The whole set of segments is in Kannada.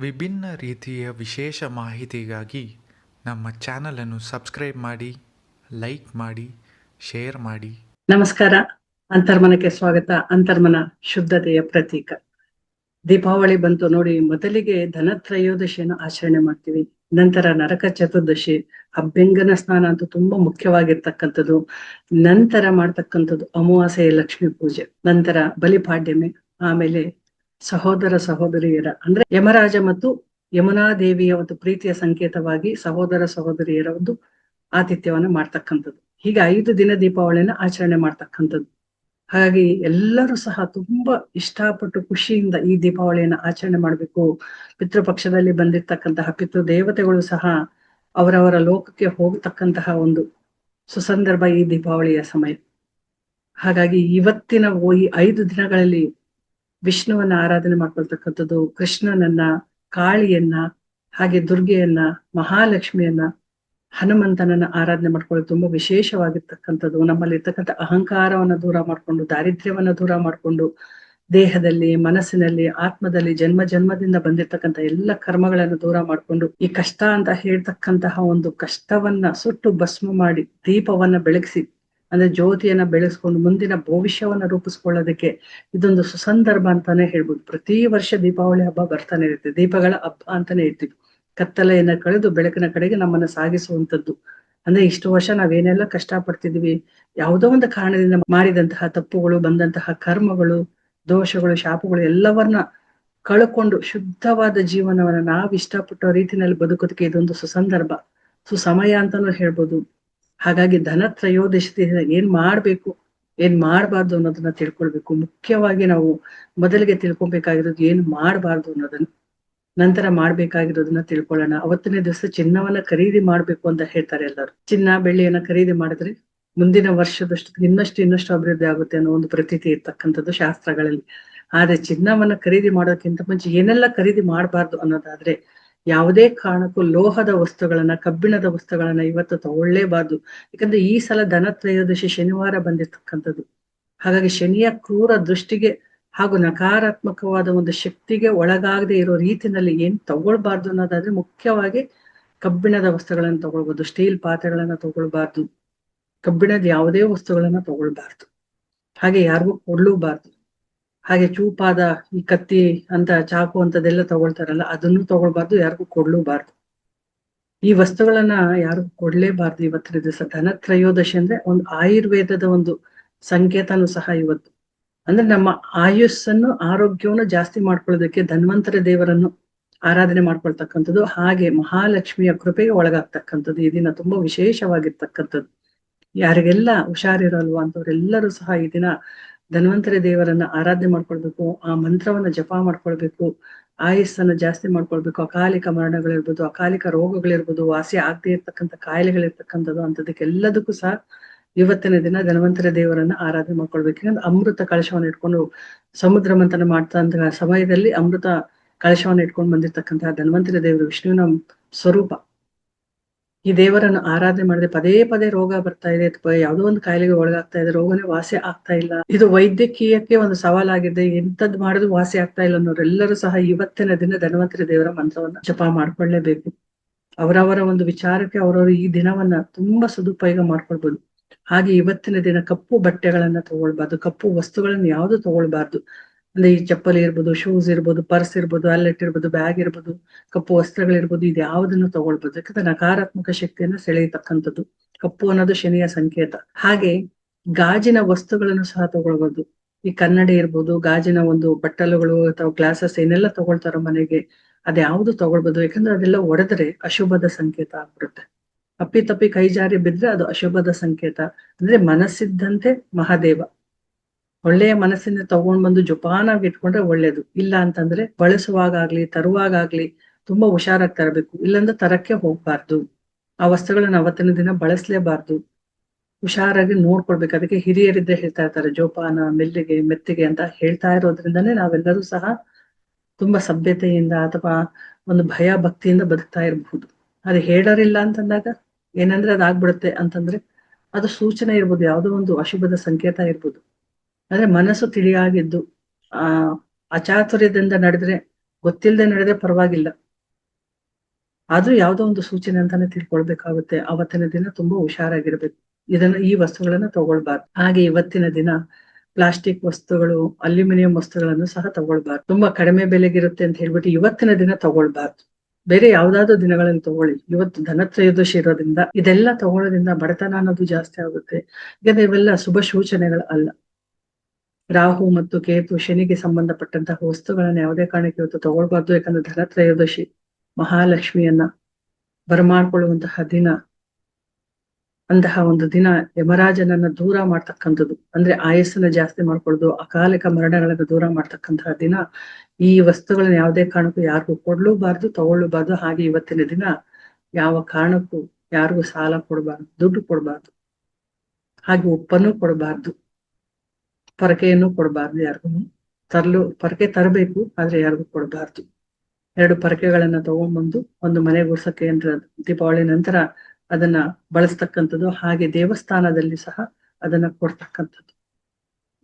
ವಿಭಿನ್ನ ರೀತಿಯ ವಿಶೇಷ ಮಾಹಿತಿಗಾಗಿ ನಮ್ಮ ಚಾನಲನ್ನು ಸಬ್ಸ್ಕ್ರೈಬ್ ಮಾಡಿ, ಲೈಕ್ ಮಾಡಿ, ಶೇರ್ ಮಾಡಿ. ನಮಸ್ಕಾರ. ಅಂತರ್ಮನಕ್ಕೆ ಸ್ವಾಗತ. ಅಂತರ್ಮನ ಶುದ್ಧತೆಯ ಪ್ರತೀಕ. ದೀಪಾವಳಿ ಬಂತು ನೋಡಿ, ಮೊದಲಿಗೆ ಧನತ್ರಯೋದಶಿಯನ್ನು ಆಚರಣೆ ಮಾಡ್ತೀವಿ. ನಂತರ ನರಕ ಚತುರ್ದಶಿ ಅಭ್ಯಂಗನ ಸ್ನಾನ ಅಂತೂ ತುಂಬಾ ಮುಖ್ಯವಾಗಿರ್ತಕ್ಕಂಥದ್ದು. ನಂತರ ಮಾಡ್ತಕ್ಕಂಥದ್ದು ಅಮಾವಾಸ್ಯೆಯ ಲಕ್ಷ್ಮೀ ಪೂಜೆ. ನಂತರ ಬಲಿಪಾಡ್ಯಮೆ, ಆಮೇಲೆ ಸಹೋದರ ಸಹೋದರಿಯರ, ಅಂದ್ರೆ ಯಮರಾಜ ಮತ್ತು ಯಮುನಾ ದೇವಿಯ ಒಂದು ಪ್ರೀತಿಯ ಸಂಕೇತವಾಗಿ ಸಹೋದರ ಸಹೋದರಿಯರ ಒಂದು ಆತಿಥ್ಯವನ್ನ ಮಾಡ್ತಕ್ಕಂಥದ್ದು. ಹೀಗೆ ಐದು ದಿನ ದೀಪಾವಳಿಯನ್ನು ಆಚರಣೆ ಮಾಡ್ತಕ್ಕಂಥದ್ದು. ಹಾಗಾಗಿ ಎಲ್ಲರೂ ಸಹ ತುಂಬಾ ಇಷ್ಟಪಟ್ಟು ಖುಷಿಯಿಂದ ಈ ದೀಪಾವಳಿಯನ್ನ ಆಚರಣೆ ಮಾಡಬೇಕು. ಪಿತೃಪಕ್ಷದಲ್ಲಿ ಬಂದಿರ್ತಕ್ಕಂತಹ ಪಿತೃ ದೇವತೆಗಳು ಸಹ ಅವರವರ ಲೋಕಕ್ಕೆ ಹೋಗತಕ್ಕಂತಹ ಒಂದು ಸುಸಂದರ್ಭ ಈ ದೀಪಾವಳಿಯ ಸಮಯ. ಹಾಗಾಗಿ ಇವತ್ತಿನ ಈ ಐದು ದಿನಗಳಲ್ಲಿ ವಿಷ್ಣುವನ್ನ ಆರಾಧನೆ ಮಾಡ್ಕೊಳ್ತಕ್ಕಂಥದ್ದು, ಕೃಷ್ಣನನ್ನ, ಕಾಳಿಯನ್ನ, ಹಾಗೆ ದುರ್ಗೆಯನ್ನ, ಮಹಾಲಕ್ಷ್ಮಿಯನ್ನ, ಹನುಮಂತನನ್ನ ಆರಾಧನೆ ಮಾಡ್ಕೊಳ್ಳೋದು ತುಂಬಾ ವಿಶೇಷವಾಗಿರ್ತಕ್ಕಂಥದ್ದು. ನಮ್ಮಲ್ಲಿ ಇರ್ತಕ್ಕಂಥ ಅಹಂಕಾರವನ್ನ ದೂರ ಮಾಡ್ಕೊಂಡು, ದಾರಿದ್ರ್ಯವನ್ನ ದೂರ ಮಾಡ್ಕೊಂಡು, ದೇಹದಲ್ಲಿ, ಮನಸ್ಸಿನಲ್ಲಿ, ಆತ್ಮದಲ್ಲಿ, ಜನ್ಮ ಜನ್ಮದಿಂದ ಬಂದಿರ್ತಕ್ಕಂಥ ಎಲ್ಲ ಕರ್ಮಗಳನ್ನು ದೂರ ಮಾಡ್ಕೊಂಡು, ಈ ಕಷ್ಟ ಅಂತ ಹೇಳ್ತಕ್ಕಂತಹ ಒಂದು ಕಷ್ಟವನ್ನ ಸುಟ್ಟು ಭಸ್ಮ ಮಾಡಿ, ದೀಪವನ್ನ ಬೆಳಗಿಸಿ ಅಂದ್ರೆ ಜ್ಯೋತಿಯನ್ನ ಬೆಳೆಸ್ಕೊಂಡು ಮುಂದಿನ ಭವಿಷ್ಯವನ್ನ ರೂಪಿಸ್ಕೊಳ್ಳೋದಕ್ಕೆ ಇದೊಂದು ಸುಸಂದರ್ಭ ಅಂತಾನೆ ಹೇಳ್ಬೋದು. ಪ್ರತಿ ವರ್ಷ ದೀಪಾವಳಿ ಹಬ್ಬ ಬರ್ತಾನೆ ಇರುತ್ತೆ. ದೀಪಗಳ ಹಬ್ಬ ಅಂತಾನೆ ಇರ್ತೀವಿ. ಕತ್ತಲೆಯನ್ನ ಕಳೆದು ಬೆಳಕಿನ ಕಡೆಗೆ ನಮ್ಮನ್ನ ಸಾಗಿಸುವಂತದ್ದು ಅಂದ್ರೆ ಇಷ್ಟು ವರ್ಷ ನಾವೇನೆಲ್ಲ ಕಷ್ಟ ಪಡ್ತಿದ್ವಿ ಯಾವುದೋ ಒಂದು ಕಾರಣದಿಂದ ಮಾಡಿದಂತಹ ತಪ್ಪುಗಳು, ಬಂದಂತಹ ಕರ್ಮಗಳು, ದೋಷಗಳು, ಶಾಪಗಳು ಎಲ್ಲವನ್ನ ಕಳ್ಕೊಂಡು ಶುದ್ಧವಾದ ಜೀವನವನ್ನ ನಾವ್ ಇಷ್ಟಪಟ್ಟ ರೀತಿನಲ್ಲಿ ಬದುಕೋದಕ್ಕೆ ಇದೊಂದು ಸುಸಂದರ್ಭ. ಸುಸಮಯ ಅಂತಾನು ಹೇಳ್ಬೋದು. ಹಾಗಾಗಿ ಧನ ತ್ರಯೋದಶದಿಂದ ಏನ್ ಮಾಡ್ಬೇಕು, ಏನ್ ಮಾಡ್ಬಾರ್ದು ಅನ್ನೋದನ್ನ ತಿಳ್ಕೊಳ್ಬೇಕು. ಮುಖ್ಯವಾಗಿ ನಾವು ಮೊದಲಿಗೆ ತಿಳ್ಕೊಬೇಕಾಗಿರೋದು ಏನ್ ಮಾಡ್ಬಾರ್ದು ಅನ್ನೋದನ್ನ, ನಂತರ ಮಾಡ್ಬೇಕಾಗಿರೋದನ್ನ ತಿಳ್ಕೊಳ್ಳೋಣ. ಅವತ್ತಿನ ದಿವಸ ಚಿನ್ನವನ್ನ ಖರೀದಿ ಮಾಡ್ಬೇಕು ಅಂತ ಹೇಳ್ತಾರೆ ಎಲ್ಲರೂ. ಚಿನ್ನ, ಬೆಳ್ಳಿಯನ್ನ ಖರೀದಿ ಮಾಡಿದ್ರೆ ಮುಂದಿನ ವರ್ಷದಷ್ಟು ಇನ್ನಷ್ಟು ಇನ್ನಷ್ಟು ಅಭಿವೃದ್ಧಿ ಆಗುತ್ತೆ ಅನ್ನೋ ಒಂದು ಪ್ರತೀತಿ ಇರ್ತಕ್ಕಂಥದ್ದು ಶಾಸ್ತ್ರಗಳಲ್ಲಿ. ಆದ್ರೆ ಚಿನ್ನವನ್ನ ಖರೀದಿ ಮಾಡೋಕ್ಕಿಂತ ಮುಂಚೆ ಏನೆಲ್ಲ ಖರೀದಿ ಮಾಡಬಾರ್ದು ಅನ್ನೋದಾದ್ರೆ ಯಾವುದೇ ಕಾರಣಕ್ಕೂ ಲೋಹದ ವಸ್ತುಗಳನ್ನ, ಕಬ್ಬಿಣದ ವಸ್ತುಗಳನ್ನ ಇವತ್ತು ತಗೊಳ್ಳೇಬಾರ್ದು. ಯಾಕಂದ್ರೆ ಈ ಸಲ ಧನ ತ್ರಯೋದಶಿ ಶನಿವಾರ ಬಂದಿರ್ತಕ್ಕಂಥದ್ದು. ಹಾಗಾಗಿ ಶನಿಯ ಕ್ರೂರ ದೃಷ್ಟಿಗೆ ಹಾಗೂ ನಕಾರಾತ್ಮಕವಾದ ಒಂದು ಶಕ್ತಿಗೆ ಒಳಗಾಗದೆ ಇರೋ ರೀತಿನಲ್ಲಿ ಏನ್ ತಗೊಳ್ಬಾರ್ದು ಅನ್ನೋದಾದ್ರೆ ಮುಖ್ಯವಾಗಿ ಕಬ್ಬಿಣದ ವಸ್ತುಗಳನ್ನ ತಗೊಳ್ಬೋದು ಸ್ಟೀಲ್ ಪಾತ್ರೆಗಳನ್ನ ತಗೊಳ್ಬಾರ್ದು. ಕಬ್ಬಿಣದ ಯಾವುದೇ ವಸ್ತುಗಳನ್ನ ತಗೊಳ್ಬಾರ್ದು. ಹಾಗೆ ಯಾರಿಗೂ ಕೊಡ್ಲೂಬಾರ್ದು. ಹಾಗೆ ಚೂಪಾದ ಈ ಕತ್ತಿ ಅಂತ ಚಾಕು ಅಂತದೆಲ್ಲ ತಗೊಳ್ತಾರಲ್ಲ, ಅದನ್ನು ತಗೊಳ್ಬಾರ್ದು, ಯಾರಿಗೂ ಕೊಡ್ಲೂಬಾರ್ದು. ಈ ವಸ್ತುಗಳನ್ನ ಯಾರಿಗೂ ಕೊಡ್ಲೇಬಾರ್ದು ಇವತ್ತಿನ ದಿವಸ. ಧನತ್ರಯೋದಶಿ ಅಂದ್ರೆ ಒಂದು ಆಯುರ್ವೇದದ ಒಂದು ಸಂಕೇತನೂ ಸಹ ಇವತ್ತು. ಅಂದ್ರೆ ನಮ್ಮ ಆಯುಸ್ಸನ್ನು, ಆರೋಗ್ಯವನ್ನು ಜಾಸ್ತಿ ಮಾಡ್ಕೊಳ್ಳೋದಕ್ಕೆ ಧನ್ವಂತರ ದೇವರನ್ನು ಆರಾಧನೆ ಮಾಡ್ಕೊಳ್ತಕ್ಕಂಥದ್ದು, ಹಾಗೆ ಮಹಾಲಕ್ಷ್ಮಿಯ ಕೃಪೆಗೆ ಒಳಗಾಗ್ತಕ್ಕಂಥದ್ದು. ಈ ದಿನ ತುಂಬಾ ವಿಶೇಷವಾಗಿರ್ತಕ್ಕಂಥದ್ದು. ಯಾರಿಗೆಲ್ಲ ಹುಷಾರಿರಲ್ವಾ ಅಂತವ್ರೆಲ್ಲರೂ ಸಹ ಈ ದಿನ ಧನ್ವಂತರಿ ದೇವರನ್ನ ಆರಾಧನೆ ಮಾಡ್ಕೊಳ್ಬೇಕು, ಆ ಮಂತ್ರವನ್ನ ಜಪ ಮಾಡ್ಕೊಳ್ಬೇಕು, ಆಯಸ್ಸನ್ನ ಜಾಸ್ತಿ ಮಾಡ್ಕೊಳ್ಬೇಕು, ಅಕಾಲಿಕ ಮರಣಗಳಿರ್ಬೋದು, ಅಕಾಲಿಕ ರೋಗಗಳಿರ್ಬೋದು, ವಾಸಿ ಆಗದೆ ಇರ್ತಕ್ಕಂಥ ಕಾಯಿಲೆಗಳಿರ್ತಕ್ಕಂಥದ್ದು ಅಂತದಕ್ಕೆಲ್ಲದಕ್ಕೂ ಸಹ ಇವತ್ತಿನ ದಿನ ಧನ್ವಂತರ ದೇವರನ್ನ ಆರಾಧನೆ ಮಾಡ್ಕೊಳ್ಬೇಕು. ಯಾಕಂದ್ರೆ ಅಮೃತ ಕಳಶವನ್ನು ಇಟ್ಕೊಂಡು ಸಮುದ್ರ ಮಂಥನ ಮಾಡ್ತಂತಹ ಸಮಯದಲ್ಲಿ ಅಮೃತ ಕಳಶವನ್ನು ಇಟ್ಕೊಂಡು ಬಂದಿರ್ತಕ್ಕಂತಹ ಧನ್ವಂತರ ದೇವರು ವಿಷ್ಣುವಿನ ಸ್ವರೂಪ. ಈ ದೇವರನ್ನು ಆರಾಧನೆ ಮಾಡದೆ ಪದೇ ಪದೇ ರೋಗ ಬರ್ತಾ ಇದೆ ಅಥವಾ ಯಾವುದೋ ಒಂದು ಕಾಯಿಲೆಗೆ ಒಳಗಾಗ್ತಾ ಇದೆ, ರೋಗನೇ ವಾಸಿ ಆಗ್ತಾ ಇಲ್ಲ. ಇದು ವೈದ್ಯಕೀಯಕ್ಕೆ ಒಂದು ಸವಾಲಾಗಿದೆ. ಎಂತದ್ ಮಾಡಿದ್ರು ವಾಸಿ ಆಗ್ತಾ ಇಲ್ಲ ಅನ್ನೋರೆಲ್ಲರೂ ಸಹ ಇವತ್ತಿನ ದಿನ ಧನ್ವಂತರಿ ದೇವರ ಮಂತ್ರವನ್ನ ಜಪ ಮಾಡ್ಕೊಳ್ಳೇಬೇಕು. ಅವರವರ ಒಂದು ವಿಚಾರಕ್ಕೆ ಅವರವರು ಈ ದಿನವನ್ನ ತುಂಬಾ ಸದುಪಯೋಗ ಮಾಡ್ಕೊಳ್ಬಹುದು ಹಾಗೆ ಇವತ್ತಿನ ದಿನ ಕಪ್ಪು ಬಟ್ಟೆಗಳನ್ನ ತಗೊಳ್ಬಾರ್ದು, ಕಪ್ಪು ವಸ್ತುಗಳನ್ನ ಯಾವುದು ತಗೊಳ್ಬಾರ್ದು. ಅಂದ್ರೆ ಈ ಚಪ್ಪಲಿ ಇರ್ಬೋದು ಶೂಸ್ ಇರ್ಬೋದು ಪರ್ಸ್ ಇರ್ಬೋದು ಅಲ್ಲೆಟ್ ಇರ್ಬೋದು ಬ್ಯಾಗ್ ಇರ್ಬೋದು, ಕಪ್ಪು ವಸ್ತ್ರಗಳಿರ್ಬೋದು ಇದು ಯಾವುದನ್ನು ತಗೊಳ್ಬೋದು. ಯಾಕಂದ್ರೆ ನಕಾರಾತ್ಮಕ ಶಕ್ತಿಯನ್ನು ಸೆಳೆಯತಕ್ಕಂಥದ್ದು. ಕಪ್ಪು ಅನ್ನೋದು ಶನಿಯ ಸಂಕೇತ. ಹಾಗೆ ಗಾಜಿನ ವಸ್ತುಗಳನ್ನು ಸಹ ತಗೊಳ್ಬೋದು. ಈ ಕನ್ನಡಿ ಇರ್ಬೋದು, ಗಾಜಿನ ಒಂದು ಬಟ್ಟಲುಗಳು ಅಥವಾ ಗ್ಲಾಸಸ್ ಏನೆಲ್ಲ ತಗೊಳ್ತಾರೋ ಮನೆಗೆ, ಅದ್ಯಾವುದು ತಗೊಳ್ಬೋದು. ಯಾಕಂದ್ರೆ ಅದೆಲ್ಲ ಒಡೆದ್ರೆ ಅಶುಭದ ಸಂಕೇತ ಆಗ್ಬಿಡುತ್ತೆ. ಅಪ್ಪಿ ತಪ್ಪಿ ಕೈ ಜಾರಿ ಬಿದ್ರೆ ಅದು ಅಶುಭದ ಸಂಕೇತ. ಅಂದ್ರೆ ಮನಸ್ಸಿದ್ದಂತೆ ಮಹಾದೇವ. ಒಳ್ಳೆಯ ಮನಸ್ಸಿಂದ ತಗೊಂಡ್ ಬಂದು ಜೋಪಾನಾಗಿ ಇಟ್ಕೊಂಡ್ರೆ ಒಳ್ಳೇದು. ಇಲ್ಲ ಅಂತಂದ್ರೆ ಬಳಸುವಾಗ್ಲಿ ತರುವಾಗ್ಲಿ ತುಂಬಾ ಹುಷಾರಾಗಿ ತರಬೇಕು. ಇಲ್ಲಾಂದ್ರೆ ತರಕ್ಕೆ ಹೋಗ್ಬಾರ್ದು. ಆ ವಸ್ತುಗಳನ್ನ ಅವತ್ತಿನ ದಿನ ಬಳಸಲೇಬಾರ್ದು. ಹುಷಾರಾಗಿ ನೋಡ್ಕೊಳ್ಬೇಕು. ಅದಕ್ಕೆ ಹಿರಿಯರಿದ್ದೇ ಹೇಳ್ತಾ ಇರ್ತಾರೆ, ಜೋಪಾನ, ಮೆಲ್ಲಿಗೆ, ಮೆತ್ತಿಗೆ ಅಂತ ಹೇಳ್ತಾ ಇರೋದ್ರಿಂದಾನೇ ನಾವೆಲ್ಲರೂ ಸಹ ತುಂಬಾ ಸಭ್ಯತೆಯಿಂದ ಅಥವಾ ಒಂದು ಭಯ ಭಕ್ತಿಯಿಂದ ಬದುಕ್ತಾ ಇರಬಹುದು. ಅದು ಹೇಳೋರಿಲ್ಲ ಅಂತಂದಾಗ ಏನಂದ್ರೆ ಅದಾಗ್ಬಿಡುತ್ತೆ ಅಂತಂದ್ರೆ ಅದು ಸೂಚನೆ ಇರ್ಬೋದು, ಯಾವುದೋ ಒಂದು ಅಶುಭದ ಸಂಕೇತ ಇರ್ಬೋದು. ಆದ್ರೆ ಮನಸ್ಸು ತಿಳಿಯಾಗಿದ್ದು, ಆ ಅಚಾತುರ್ಯದಿಂದ ನಡೆದ್ರೆ ಗೊತ್ತಿಲ್ಲದೆ ನಡೆದ್ರೆ ಪರವಾಗಿಲ್ಲ. ಆದ್ರೂ ಯಾವ್ದೋ ಒಂದು ಸೂಚನೆ ಅಂತಾನೆ ತಿಳ್ಕೊಳ್ಬೇಕಾಗುತ್ತೆ. ಅವತ್ತಿನ ದಿನ ತುಂಬಾ ಹುಷಾರಾಗಿರ್ಬೇಕು. ಇದನ್ನ, ಈ ವಸ್ತುಗಳನ್ನ ತಗೊಳ್ಬಾರ್ದು. ಹಾಗೆ ಇವತ್ತಿನ ದಿನ ಪ್ಲಾಸ್ಟಿಕ್ ವಸ್ತುಗಳು, ಅಲ್ಯೂಮಿನಿಯಂ ವಸ್ತುಗಳನ್ನು ಸಹ ತಗೊಳ್ಬಾರ್ದು. ತುಂಬಾ ಕಡಿಮೆ ಬೆಲೆಗಿರುತ್ತೆ ಅಂತ ಹೇಳ್ಬಿಟ್ಟು ಇವತ್ತಿನ ದಿನ ತಗೊಳ್ಬಾರ್ದು. ಬೇರೆ ಯಾವ್ದಾದ್ರು ದಿನಗಳಲ್ಲಿ ತಗೊಳ್ಳಿ. ಇವತ್ತು ಧನತ್ರಯೋದಶಿ ಇರೋದ್ರಿಂದ, ಇದೆಲ್ಲ ತಗೊಳ್ಳೋದ್ರಿಂದ ಬಡತನ ಅನ್ನೋದು ಜಾಸ್ತಿ ಆಗುತ್ತೆ. ಯಾಕಂದ್ರೆ ಇವೆಲ್ಲ ಶುಭ ಸೂಚನೆಗಳು ಅಲ್ಲ ರಾಹು ಮತ್ತು ಕೇತು ಶನಿಗೆ ಸಂಬಂಧಪಟ್ಟಂತಹ ವಸ್ತುಗಳನ್ನ ಯಾವುದೇ ಕಾರಣಕ್ಕೆ ಇವತ್ತು ತಗೊಳ್ಬಾರ್ದು. ಯಾಕಂದ್ರೆ ಧನತ್ರಯೋದಶಿ, ಮಹಾಲಕ್ಷ್ಮಿಯನ್ನ ಬರಮಾಡ್ಕೊಳ್ಳುವಂತಹ ದಿನ, ಅಂತಹ ಒಂದು ದಿನ ಯಮರಾಜನನ್ನ ದೂರ ಮಾಡ್ತಕ್ಕಂಥದ್ದು. ಅಂದ್ರೆ ಆಯಸ್ಸನ್ನ ಜಾಸ್ತಿ ಮಾಡ್ಕೊಳ್ಳೋದು, ಅಕಾಲಿಕ ಮರಣಗಳನ್ನ ದೂರ ಮಾಡ್ತಕ್ಕಂತಹ ದಿನ. ಈ ವಸ್ತುಗಳನ್ನ ಯಾವುದೇ ಕಾರಣಕ್ಕೂ ಯಾರಿಗೂ ಕೊಡ್ಲೂಬಾರ್ದು ತಗೊಳ್ಳಬಾರ್ದು ಹಾಗೆ ಇವತ್ತಿನ ದಿನ ಯಾವ ಕಾರಣಕ್ಕೂ ಯಾರಿಗೂ ಸಾಲ ಕೊಡಬಾರ್ದು, ದುಡ್ಡು ಕೊಡಬಾರ್ದು. ಹಾಗೆ ಉಪ್ಪನ್ನು ಕೊಡಬಾರ್ದು. ಪರಕೆಯನ್ನು ಕೊಡಬಾರ್ದು ಯಾರಿಗೂ. ತರಲು, ಪರಕೆ ತರಬೇಕು, ಆದ್ರೆ ಯಾರಿಗೂ ಕೊಡಬಾರ್ದು. ಎರಡು ಪರಕೆಗಳನ್ನ ತಗೊಂಡ್ಬಂದು ಒಂದು ಮನೆ ಗುಡ್ಸಕ್ಕೆ ಅಂತ ದೀಪಾವಳಿ ನಂತರ ಅದನ್ನ ಬಳಸ್ತಕ್ಕಂಥದ್ದು, ಹಾಗೆ ದೇವಸ್ಥಾನದಲ್ಲಿ ಸಹ ಅದನ್ನ ಕೊಡ್ತಕ್ಕಂಥದ್ದು.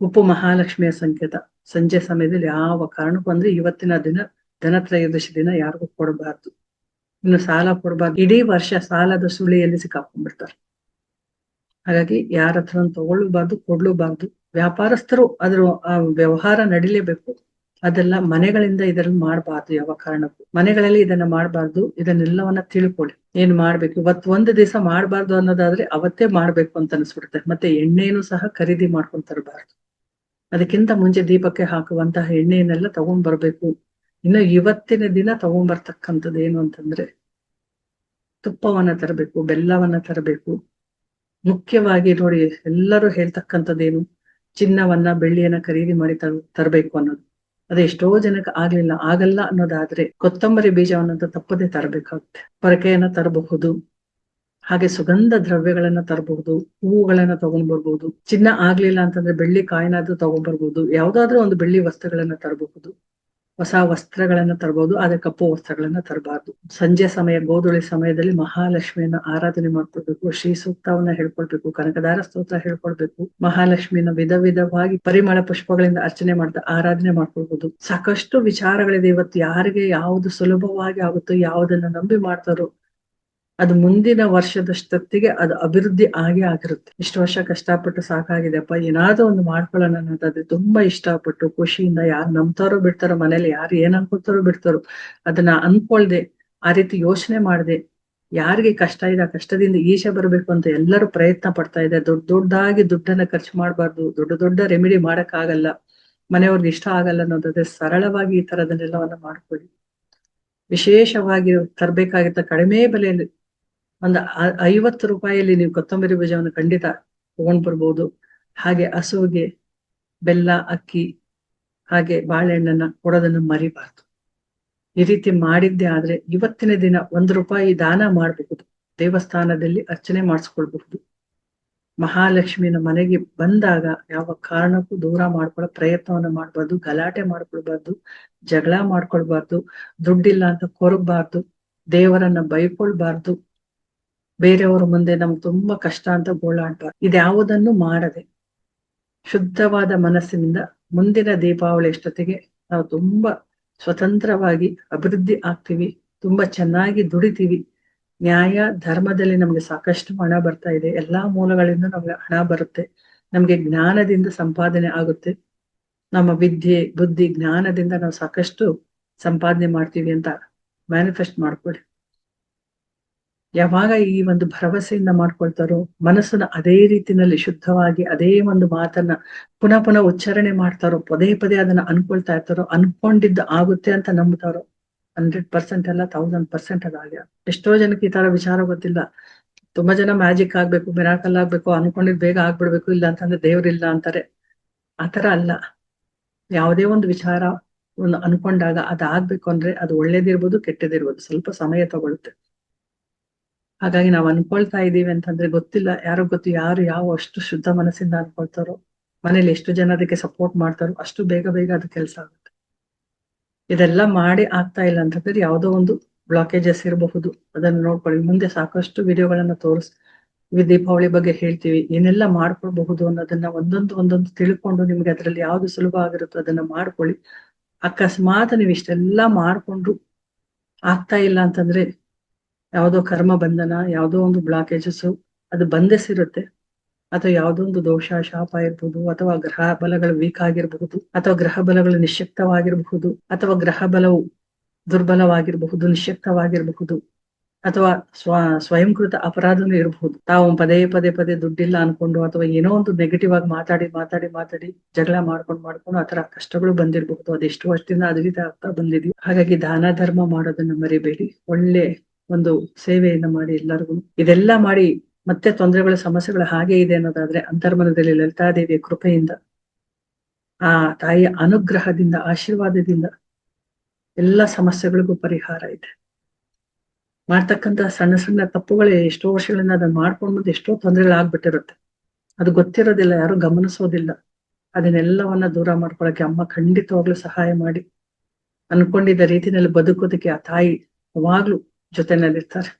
ಉಪ್ಪು ಮಹಾಲಕ್ಷ್ಮಿಯ ಸಂಕೇತ. ಸಂಜೆ ಸಮಯದಲ್ಲಿ ಯಾವ ಕಾರಣಕ್ಕೂ ಅಂದ್ರೆ ಇವತ್ತಿನ ದಿನ, ಧನತ್ರಯೋದಶಿ ದಿನ ಯಾರಿಗೂ ಕೊಡಬಾರ್ದು. ಇನ್ನು ಸಾಲ ಕೊಡಬಾರ್ದು. ಇಡೀ ವರ್ಷ ಸಾಲದ ಸುಳಿಯಲ್ಲಿ ಸಿಕ್ಕಾಕೊಂಡ್ಬಿಡ್ತಾರೆ. ಹಾಗಾಗಿ ಯಾರ ಹತ್ರ ತಗೊಳ್ಳಬಾರ್ದು ಕೊಡ್ಲೂಬಾರ್ದು. ವ್ಯಾಪಾರಸ್ಥರು ಅದ್ರ ವ್ಯವಹಾರ ನಡಿಲೇಬೇಕು. ಅದೆಲ್ಲ ಮನೆಗಳಿಂದ ಇದರಲ್ಲಿ ಮಾಡಬಾರ್ದು ಯಾವ ಕಾರಣಕ್ಕೂ. ಮನೆಗಳಲ್ಲಿ ಇದನ್ನ ಮಾಡಬಾರ್ದು, ಇದನ್ನೆಲ್ಲವನ್ನ ತಿಳ್ಕೊಳ್ಳಿ. ಏನ್ ಮಾಡ್ಬೇಕು? ಇವತ್ ಒಂದು ದಿವಸ ಮಾಡಬಾರ್ದು ಅನ್ನೋದಾದ್ರೆ ಅವತ್ತೇ ಮಾಡ್ಬೇಕು ಅಂತ ಅನ್ಸ್ಬಿಡುತ್ತೆ. ಮತ್ತೆ ಎಣ್ಣೆನೂ ಸಹ ಖರೀದಿ ಮಾಡ್ಕೊಂಡ್ ತರಬಾರ್ದು. ಅದಕ್ಕಿಂತ ಮುಂಚೆ ದೀಪಕ್ಕೆ ಹಾಕುವಂತಹ ಎಣ್ಣೆಯನ್ನೆಲ್ಲ ತಗೊಂಡ್ ಬರ್ಬೇಕು ಇನ್ನು ಇವತ್ತಿನ ದಿನ ತಗೊಂಡ್ ಬರ್ತಕ್ಕಂಥದ್ದು ಏನು ಅಂತಂದ್ರೆ ತುಪ್ಪವನ್ನ ತರಬೇಕು, ಬೆಲ್ಲವನ್ನ ತರಬೇಕು. ಮುಖ್ಯವಾಗಿ ನೋಡಿ ಎಲ್ಲರೂ ಹೇಳ್ತಕ್ಕಂಥದ್ದೇನು? ಚಿನ್ನವನ್ನ ಬೆಳ್ಳಿಯನ್ನ ಖರೀದಿ ಮಾಡಿ ತರ್ ತರಬೇಕು ಅನ್ನೋದು. ಅದು ಎಷ್ಟೋ ಜನಕ್ಕೆ ಆಗ್ಲಿಲ್ಲ. ಆಗಲ್ಲ ಅನ್ನೋದಾದ್ರೆ ಕೊತ್ತಂಬರಿ ಬೀಜವನ್ನಂತ ತಪ್ಪದೆ ತರಬೇಕಾಗುತ್ತೆ. ಪರಕೆಯನ್ನ ತರಬಹುದು. ಹಾಗೆ ಸುಗಂಧ ದ್ರವ್ಯಗಳನ್ನ ತರಬಹುದು. ಹೂವುಗಳನ್ನ ತಗೊಂಡ್ ಬರ್ಬಹುದು. ಚಿನ್ನ ಆಗ್ಲಿಲ್ಲ ಅಂತಂದ್ರೆ ಬೆಳ್ಳಿ ಕಾಯಿನಾದ್ರೂ ತಗೊಂಡ್ ಬರ್ಬಹುದು. ಯಾವ್ದಾದ್ರೂ ಒಂದು ಬೆಳ್ಳಿ ವಸ್ತುಗಳನ್ನ ತರಬಹುದು. ಹೊಸ ವಸ್ತ್ರಗಳನ್ನ ತರಬಹುದು ಆದ್ರೆ ಕಪ್ಪು ವಸ್ತ್ರಗಳನ್ನ ತರಬಾರ್ದು. ಸಂಜೆ ಸಮಯ, ಗೋಧುಳಿ ಸಮಯದಲ್ಲಿ ಮಹಾಲಕ್ಷ್ಮಿಯನ್ನ ಆರಾಧನೆ ಮಾಡ್ಕೊಳ್ಬೇಕು, ಶ್ರೀ ಸೂಕ್ತವನ್ನ ಹೇಳ್ಕೊಳ್ಬೇಕು, ಕನಕದಾರ ಸ್ತೋತ್ರ ಹೇಳ್ಕೊಳ್ಬೇಕು, ಮಹಾಲಕ್ಷ್ಮಿಯನ್ನ ವಿಧ ವಿಧವಾಗಿ ಪರಿಮಳ ಪುಷ್ಪಗಳಿಂದ ಅರ್ಚನೆ ಮಾಡ್ತಾ ಆರಾಧನೆ ಮಾಡ್ಕೊಳ್ಬಹುದು ಸಾಕಷ್ಟು ವಿಚಾರಗಳಿದೆ. ಇವತ್ತು ಯಾರಿಗೆ ಯಾವುದು ಸುಲಭವಾಗಿ ಆಗುತ್ತೋ, ಯಾವುದನ್ನ ನಂಬಿ ಮಾಡ್ತಾರೋ ಅದು ಮುಂದಿನ ವರ್ಷದಷ್ಟೊತ್ತಿಗೆ ಅದು ಅಭಿವೃದ್ಧಿ ಆಗೇ ಆಗಿರುತ್ತೆ. ಇಷ್ಟು ವರ್ಷ ಕಷ್ಟಪಟ್ಟು ಸಾಕಾಗಿದೆಪ್ಪ ಏನಾದ್ರೂ ಒಂದು ಮಾಡ್ಕೊಳ್ಳೋಣ ಅನ್ನೋದಾದ್ರೆ ತುಂಬಾ ಇಷ್ಟಪಟ್ಟು ಖುಷಿಯಿಂದ ಯಾರು ನಂಬ್ತಾರೋ ಬಿಡ್ತಾರೋ ಮನೇಲಿ ಯಾರು ಏನ್ ಅನ್ಕೋತಾರೋ ಬಿಡ್ತಾರೋ ಅದನ್ನ ಅನ್ಕೊಳ್ದೆ, ಆ ರೀತಿ ಯೋಚನೆ ಮಾಡದೆ, ಯಾರಿಗೆ ಕಷ್ಟ ಇದೆ ಕಷ್ಟದಿಂದ ಈಚೆ ಬರಬೇಕು ಅಂತ ಎಲ್ಲರೂ ಪ್ರಯತ್ನ ಪಡ್ತಾ ಇದೆ ದೊಡ್ಡ ದೊಡ್ಡದಾಗಿ ದುಡ್ಡನ್ನ ಖರ್ಚು ಮಾಡಬಾರ್ದು, ದೊಡ್ಡ ದೊಡ್ಡ ರೆಮಿಡಿ ಮಾಡಕ್ ಆಗಲ್ಲ ಮನೆಯವ್ರಿಗೆ ಇಷ್ಟ ಆಗಲ್ಲ ಅನ್ನೋದಾದ್ರೆ ಸರಳವಾಗಿ ಈ ತರದನ್ನೆಲ್ಲವನ್ನ ಮಾಡ್ಕೊಳ್ಳಿ. ವಿಶೇಷವಾಗಿ ತರಬೇಕಾಗಿದ್ದ ಕಡಿಮೆ ಬೆಲೆಯಲ್ಲಿ ಒಂದು ಐವತ್ತು ರೂಪಾಯಿಯಲ್ಲಿ ನೀವು ಕೊತ್ತಂಬರಿ ಬೀಜವನ್ನು ಖಂಡಿತ ತಗೊಂಡ್ ಬರ್ಬೋದು. ಹಾಗೆ ಹಸುವಿಗೆ ಬೆಲ್ಲ, ಅಕ್ಕಿ, ಹಾಗೆ ಬಾಳೆಹಣ್ಣನ್ನ ಕೊಡೋದನ್ನು ಮರಿಬಾರ್ದು. ಈ ರೀತಿ ಮಾಡಿದ್ದೆ ಆದ್ರೆ ಇವತ್ತಿನ ದಿನ ಒಂದು ರೂಪಾಯಿ ದಾನ ಮಾಡಬಹುದು. ದೇವಸ್ಥಾನದಲ್ಲಿ ಅರ್ಚನೆ ಮಾಡಿಸ್ಕೊಳ್ಬಹುದು. ಮಹಾಲಕ್ಷ್ಮಿನ ಮನೆಗೆ ಬಂದಾಗ ಯಾವ ಕಾರಣಕ್ಕೂ ದೂರ ಮಾಡ್ಕೊಳ್ಳೋ ಪ್ರಯತ್ನವನ್ನ ಮಾಡಬಾರ್ದು, ಗಲಾಟೆ ಮಾಡ್ಕೊಳ್ಬಾರ್ದು, ಜಗಳ ಮಾಡ್ಕೊಳ್ಬಾರ್ದು, ದುಡ್ಡಿಲ್ಲ ಅಂತ ಕೊರಬಾರ್ದು, ದೇವರನ್ನ ಬೈಕೊಳ್ಬಾರ್ದು ಬೇರೆಯವ್ರ ಮುಂದೆ ನಮ್ಗೆ ತುಂಬಾ ಕಷ್ಟ ಅಂತ ಗೋಳಾಡ್ಬಾರ್ದು ಇದ್ಯಾವುದನ್ನು ಮಾಡದೆ ಶುದ್ಧವಾದ ಮನಸ್ಸಿನಿಂದ ಮುಂದಿನ ದೀಪಾವಳಿ ಅಷ್ಟೊತ್ತಿಗೆ ನಾವು ತುಂಬಾ ಸ್ವತಂತ್ರವಾಗಿ ಅಭಿವೃದ್ಧಿ ಆಗ್ತೀವಿ, ತುಂಬಾ ಚೆನ್ನಾಗಿ ದುಡಿತೀವಿ. ನ್ಯಾಯ, ಧರ್ಮದಲ್ಲಿ ನಮ್ಗೆ ಸಾಕಷ್ಟು ಹಣ ಬರ್ತಾ ಇದೆ. ಎಲ್ಲಾ ಮೂಲಗಳಿಂದ ನಮ್ಗೆ ಹಣ ಬರುತ್ತೆ. ನಮ್ಗೆ ಜ್ಞಾನದಿಂದ ಸಂಪಾದನೆ ಆಗುತ್ತೆ. ನಮ್ಮ ವಿದ್ಯೆ, ಬುದ್ಧಿ, ಜ್ಞಾನದಿಂದ ನಾವು ಸಾಕಷ್ಟು ಸಂಪಾದನೆ ಮಾಡ್ತೀವಿ ಅಂತ ಮ್ಯಾನಿಫೆಸ್ಟ್ ಮಾಡ್ಕೊಳ್ಳಿ. ಯಾವಾಗ ಈ ಒಂದು ಭರವಸೆಯಿಂದ ಮಾಡ್ಕೊಳ್ತಾರೋ, ಮನಸ್ಸನ್ನ ಅದೇ ರೀತಿನಲ್ಲಿ ಶುದ್ಧವಾಗಿ ಅದೇ ಒಂದು ಮಾತನ್ನ ಪುನಃ ಪುನಃ ಉಚ್ಚಾರಣೆ ಮಾಡ್ತಾರೋ, ಪದೇ ಪದೇ ಅದನ್ನ ಅನ್ಕೊಳ್ತಾ ಇರ್ತಾರೋ, ಅನ್ಕೊಂಡಿದ್ದು ಆಗುತ್ತೆ ಅಂತ ನಂಬ್ತಾರೋ ಹಂಡ್ರೆಡ್ ಪರ್ಸೆಂಟ್ ಅಲ್ಲ ತೌಸಂಡ್ ಪರ್ಸೆಂಟ್ ಅದಾಗ್ಯ ಎಷ್ಟೋ ಜನಕ್ಕೆ ಈ ತರ ವಿಚಾರ ಗೊತ್ತಿಲ್ಲ. ತುಂಬಾ ಜನ ಮ್ಯಾಜಿಕ್ ಆಗ್ಬೇಕು ಮಿರಾಕಲ್ ಆಗ್ಬೇಕು, ಅನ್ಕೊಂಡಿದ್ ಬೇಗ ಆಗ್ಬಿಡ್ಬೇಕು, ಇಲ್ಲ ಅಂತಂದ್ರೆ ದೇವ್ರಿಲ್ಲ ಅಂತಾರೆ. ಆತರ ಅಲ್ಲ. ಯಾವುದೇ ಒಂದು ವಿಚಾರ ಅನ್ಕೊಂಡಾಗ ಅದಾಗ್ಬೇಕು ಅಂದ್ರೆ ಅದು ಒಳ್ಳೇದಿರ್ಬೋದು ಕೆಟ್ಟದಿರ್ಬೋದು. ಸ್ವಲ್ಪ ಸಮಯ ತಗೊಳುತ್ತೆ. ಹಾಗಾಗಿ ನಾವು ಅನ್ಕೊಳ್ತಾ ಇದೀವಿ ಅಂತಂದ್ರೆ ಗೊತ್ತಿಲ್ಲ, ಯಾರು ಗೊತ್ತು ಯಾರು ಯಾವ ಅಷ್ಟು ಶುದ್ಧ ಮನಸ್ಸಿಂದ ಅನ್ಕೊಳ್ತಾರೋ, ಮನೇಲಿ ಎಷ್ಟು ಜನ ಅದಕ್ಕೆ ಸಪೋರ್ಟ್ ಮಾಡ್ತಾರೋ ಅಷ್ಟು ಬೇಗ ಬೇಗ ಅದು ಕೆಲಸ ಆಗುತ್ತೆ. ಇದೆಲ್ಲ ಮಾಡಿ ಆಗ್ತಾ ಇಲ್ಲ ಅಂತಂದ್ರೆ ಯಾವುದೋ ಒಂದು ಬ್ಲಾಕೇಜಸ್ ಇರಬಹುದು, ಅದನ್ನು ನೋಡ್ಕೊಳ್ಳಿ. ಮುಂದೆ ಸಾಕಷ್ಟು ವಿಡಿಯೋಗಳನ್ನ ತೋರಿಸ್ ದೀಪಾವಳಿ ಬಗ್ಗೆ ಹೇಳ್ತೀವಿ, ಏನೆಲ್ಲ ಮಾಡ್ಕೊಳ್ಬಹುದು ಅನ್ನೋದನ್ನ ಒಂದೊಂದು ಒಂದೊಂದು ತಿಳ್ಕೊಂಡು ನಿಮ್ಗೆ ಅದರಲ್ಲಿ ಯಾವ್ದು ಸುಲಭ ಆಗಿರುತ್ತೋ ಅದನ್ನ ಮಾಡ್ಕೊಳ್ಳಿ. ಅಕಸ್ಮಾತ್ ನೀವು ಇಷ್ಟೆಲ್ಲಾ ಮಾಡ್ಕೊಂಡ್ರು ಆಗ್ತಾ ಇಲ್ಲ ಅಂತಂದ್ರೆ ಯಾವುದೋ ಕರ್ಮ ಬಂಧನ, ಯಾವುದೋ ಒಂದು ಬ್ಲಾಕೇಜಸ್ ಅದು ಬಂಧಿಸಿರುತ್ತೆ ಅಥವಾ ಯಾವುದೋ ಒಂದು ದೋಷ, ಶಾಪ ಇರ್ಬೋದು, ಅಥವಾ ಗ್ರಹ ಬಲಗಳು ವೀಕ್ ಆಗಿರಬಹುದು, ಅಥವಾ ಗ್ರಹ ಬಲಗಳು ನಿಶ್ಯಕ್ತವಾಗಿರಬಹುದು, ಅಥವಾ ಗ್ರಹ ಬಲವು ದುರ್ಬಲವಾಗಿರಬಹುದು, ನಿಶ್ಯಕ್ತವಾಗಿರಬಹುದು, ಅಥವಾ ಸ್ವ, ಸ್ವಯಂಕೃತ ಅಪರಾಧನೂ ಇರಬಹುದು. ತಾವು ಪದೇ ಪದೇ ಪದೇ ದುಡ್ಡಿಲ್ಲ ಅನ್ಕೊಂಡು ಅಥವಾ ಏನೋ ಒಂದು ನೆಗೆಟಿವ್ ಆಗಿ ಮಾತಾಡಿ ಮಾತಾಡಿ ಮಾತಾಡಿ ಜಗಳ ಮಾಡ್ಕೊಂಡು ಮಾಡ್ಕೊಂಡು ಆತರ ಕಷ್ಟಗಳು ಬಂದಿರಬಹುದು. ಅದೆಷ್ಟು ವರ್ಷದಿಂದ ಅದ್ವಿತ ಆಗ್ತಾ ಬಂದಿದ್ವಿ ಹಾಗಾಗಿ ದಾನ ಧರ್ಮ ಮಾಡೋದನ್ನ ಮರಿಬೇಡಿ. ಒಳ್ಳೆ ಒಂದು ಸೇವೆಯನ್ನ ಮಾಡಿ ಎಲ್ಲರಿಗೂ. ಇದೆಲ್ಲ ಮಾಡಿ ಮತ್ತೆ ತೊಂದರೆಗಳ, ಸಮಸ್ಯೆಗಳು ಹಾಗೆ ಇದೆ ಅನ್ನೋದಾದ್ರೆ ಅಂತರ್ಮನದಲ್ಲಿ ಲಲಿತಾದೇವಿಯ ಕೃಪೆಯಿಂದ, ಆ ತಾಯಿಯ ಅನುಗ್ರಹದಿಂದ, ಆಶೀರ್ವಾದದಿಂದ ಎಲ್ಲ ಸಮಸ್ಯೆಗಳಿಗೂ ಪರಿಹಾರ ಇದೆ. ಮಾಡ್ತಕ್ಕಂತ ಸಣ್ಣ ಸಣ್ಣ ತಪ್ಪುಗಳೇ ಎಷ್ಟೋ ವರ್ಷಗಳಿಂದ ಅದನ್ನ ಮಾಡ್ಕೊಂಡು ಬಂದು ಎಷ್ಟೋ ತೊಂದರೆಗಳಾಗ್ಬಿಟ್ಟಿರುತ್ತೆ. ಅದು ಗೊತ್ತಿರೋದಿಲ್ಲ, ಯಾರು ಗಮನಿಸೋದಿಲ್ಲ. ಅದನ್ನೆಲ್ಲವನ್ನ ದೂರ ಮಾಡ್ಕೊಳಕ್ಕೆ ಅಮ್ಮ ಖಂಡಿತವಾಗ್ಲೂ ಸಹಾಯ ಮಾಡಿ. ಅನ್ಕೊಂಡಿದ್ದ ರೀತಿನಲ್ಲಿ ಬದುಕೋದಕ್ಕೆ ಆ ತಾಯಿ ಯಾವಾಗ್ಲೂ yo tener estar.